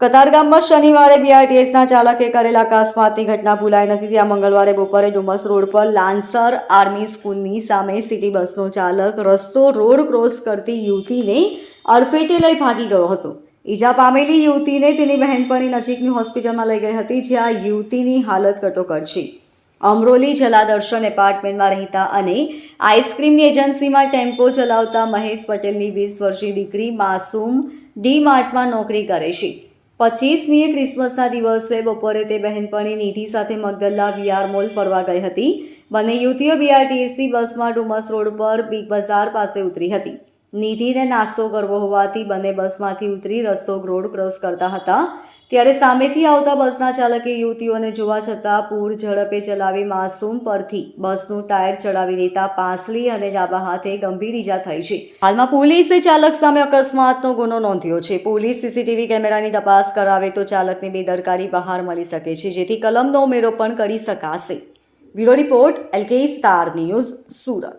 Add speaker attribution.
Speaker 1: કતારગામમાં શનિવારે બીઆરટીએસના ચાલકે કરેલા અકસ્માતની ઘટના ભૂલાઈ નથી. ત્યાં મંગળવારે બપોરે ડુમસ રોડ પર લાન્સર આર્મી સ્કૂલની સામે સિટી બસનો ચાલક રસ્તો રોડ ક્રોસ કરતી યુવતીને અડફેટે લઈ ભાગી ગયો હતો. ઈજા પામેલી યુવતીને તેની બહેનપણી નજીકની હોસ્પિટલમાં લઈ ગઈ હતી, જ્યાં યુવતીની હાલત કટોકટ છે. અમરોલી જલાદર્શન એપાર્ટમેન્ટમાં રહેતા અને આઈસ્ક્રીમની એજન્સીમાં ટેમ્પો ચલાવતા મહેશ પટેલની વીસ વર્ષીય દીકરી માસૂમ ડી માર્ટમાં નોકરી કરે છે. પચીસમીએ ક્રિસમસના દિવસે બપોરે તે બહેનપણી નિધિ સાથે મગદલ્લા વીઆર મોલ ફરવા ગઈ હતી. બંને યુવતીઓ બીઆરટીએસી બસમાં ડુમસ રોડ પર બિગ બજાર પાસે ઉતરી હતી. નિધિને નાસ્તો કરવો હોવાથી બંને બસમાંથી ઉતરી રસ્તો રોડ ક્રોસ કરતા હતા. ત્યારે સામેથી આવતા બસના ચાલકે યુવતીઓને જોવા છતાં પૂર ઝડપે ચલાવી માસૂમ પરથી બસનું ટાયર ચડાવી દેતા પાસલી અને ડાબા હાથે ગંભીર ઈજા થઈ છે. હાલમાં પોલીસે ચાલક સામે અકસ્માતનો ગુનો નોંધ્યો છે. પોલીસ સીસીટીવી કેમેરાની તપાસ કરાવે તો ચાલકની બેદરકારી બહાર મળી શકે છે, જેથી કલમનો ઉમેરો પણ કરી શકાશે. Bureau report, LK star news, Surat.